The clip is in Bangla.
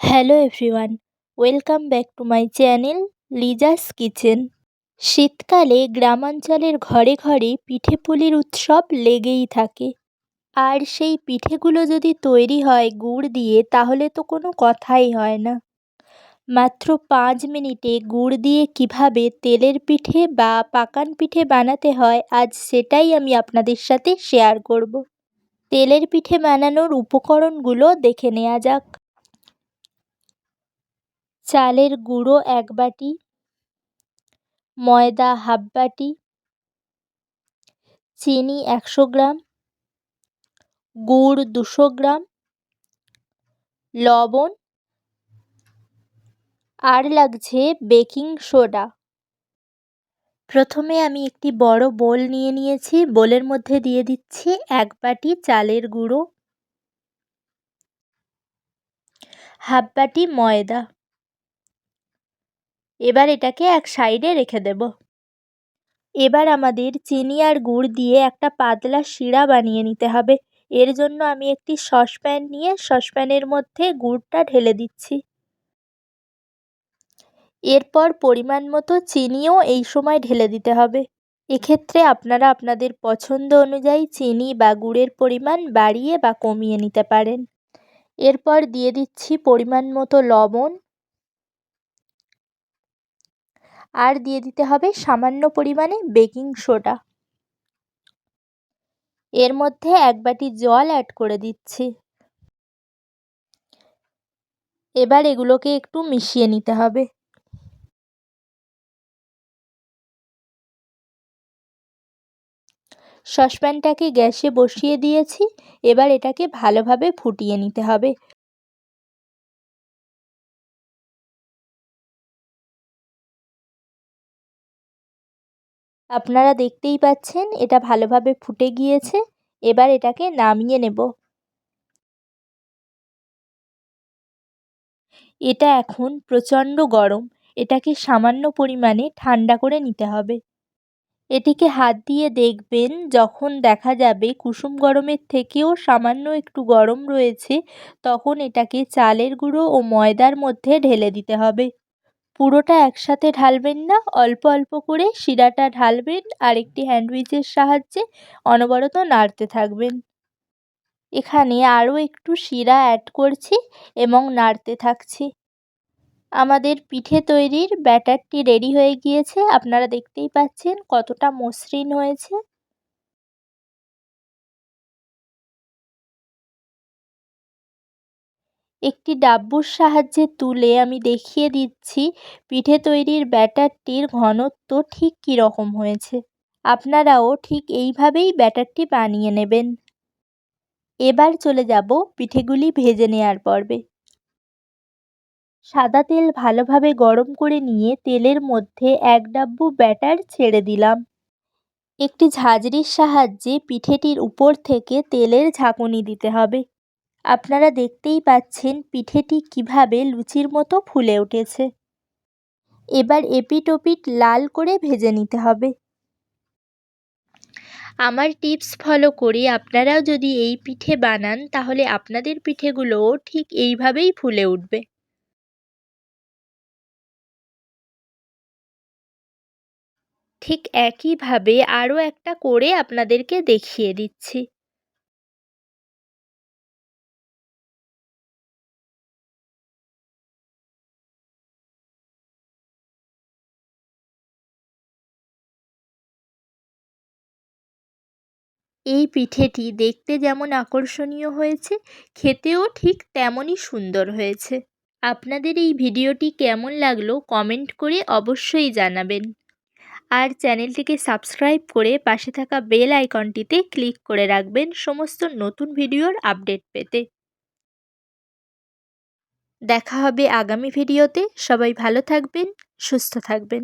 Hello everyone welcome back to my channel Liza's kitchen শীতকালে গ্রামাঞ্চলের ঘরে ঘরে পিঠে পুলির উৎসব লেগেই থাকে। আর সেই পিঠেগুলো যদি তৈরি হয় গুড় দিয়ে, তাহলে তো কোনো কথাই হয় না। মাত্র পাঁচ মিনিটে গুড় দিয়ে কীভাবে তেলের পিঠে বা পাকান পিঠে বানাতে হয়, আজ সেটাই আমি আপনাদের সাথে শেয়ার করব। তেলের পিঠে বানানোর উপকরণগুলো দেখে নেওয়া যাক। চালের গুঁড়ো এক বাটি, ময়দা হাফ বাটি, চিনি একশো গ্রাম, গুড় দুশো গ্রাম, লবণ আর লাগছে বেকিং সোডা। প্রথমে আমি একটি বড় বোল নিয়ে নিয়েছি, বোলের মধ্যে দিয়ে দিচ্ছি এক বাটি চালের গুঁড়ো, হাফ বাটি ময়দা। এবার এটাকে এক সাইডে রেখে দেব। এবার আমাদের চিনি আর গুড় দিয়ে একটা পাতলা শিরা বানিয়ে নিতে হবে। এর জন্য আমি একটি সসপ্যান নিয়ে সসপ্যানের মধ্যে গুড়টা ঢেলে দিচ্ছি। এরপর পরিমাণ মতো চিনিও এই সময় ঢেলে দিতে হবে। এক্ষেত্রে আপনারা আপনাদের পছন্দ অনুযায়ী চিনি বা গুড়ের পরিমাণ বাড়িয়ে বা কমিয়ে নিতে পারেন। এরপর দিয়ে দিচ্ছি পরিমাণ মতো লবণ আর দিয়ে দিতে হবে সামান্য পরিমাণে বেকিং সোডা। এর মধ্যে এক বাটি জল অ্যাড করে দিচ্ছি। এবার এগুলোকে একটু মিশিয়ে নিতে হবে। সসপ্যানটাকে গ্যাসে বসিয়ে দিয়েছি। এবার এটাকে ভালোভাবে ফুটিয়ে নিতে হবে। আপনারা দেখতেই পাচ্ছেন, এটা ভালোভাবে ফুটে গিয়েছে। এবার এটাকে নামিয়ে নেব। এটা এখন প্রচণ্ড গরম। এটাকে সামান্য পরিমাণে ঠান্ডা করে নিতে হবে। এটিকে হাত দিয়ে দেখবেন, যখন দেখা যাবে কুসুম গরমের থেকেও সামান্য একটু গরম রয়েছে, তখন এটাকে চালের গুঁড়ো ও ময়দার মধ্যে ঢেলে দিতে হবে। পুরোটা একসাথে ঢালবেন না, অল্প অল্প করে শিরাটা ঢালবেন আর একটি হ্যান্ডউইচের সাহায্যে অনবরত নাড়তে থাকবেন। এখানে আরও একটু শিরা অ্যাড করছি এবং নাড়তে থাকছি। আমাদের পিঠে তৈরির ব্যাটারটি রেডি হয়ে গিয়েছে, আপনারা দেখতেই পাচ্ছেন কতটা মসৃণ হয়েছে। একটি ডাব্বুর সাহায্যে তুলে আমি দেখিয়ে দিচ্ছি, পিঠে তৈরির ব্যাটারটির ঘনত্ব ঠিক কীরকম হয়েছে। আপনারাও ঠিক এইভাবেই ব্যাটারটি বানিয়ে নেবেন। এবার চলে যাব পিঠেগুলি ভেজে নেওয়ার পর্বে। সাদা তেল ভালোভাবে গরম করে নিয়ে তেলের মধ্যে এক ডাব্বু ব্যাটার ছেড়ে দিলাম। একটি ঝাঁঝরির সাহায্যে পিঠেটির উপর থেকে তেলের ঝাঁকুনি দিতে হবে। আপনারা দেখতেই পাচ্ছেন পিঠেটি কীভাবে লুচির মতো ফুলে উঠেছে। এবার এপিট ওপিট লাল করে ভেজে নিতে হবে। আমার টিপস ফলো করে আপনারাও যদি এই পিঠে বানান, তাহলে আপনাদের পিঠেগুলোও ঠিক এইভাবেই ফুলে উঠবে। ঠিক একইভাবে আরও একটা করে আপনাদেরকে দেখিয়ে দিচ্ছি। এই পিঠেটি দেখতে যেমন আকর্ষণীয় হয়েছে, খেতেও ঠিক তেমনই সুন্দর হয়েছে। আপনাদের এই ভিডিওটি কেমন লাগল কমেন্ট করে অবশ্যই জানাবেন। আর চ্যানেলটিকে সাবস্ক্রাইব করে পাশে থাকা বেল আইকনটিতে ক্লিক করে রাখবেন সমস্ত নতুন ভিডিওর আপডেট পেতে। দেখা হবে আগামী ভিডিওতে। সবাই ভালো থাকবেন, সুস্থ থাকবেন।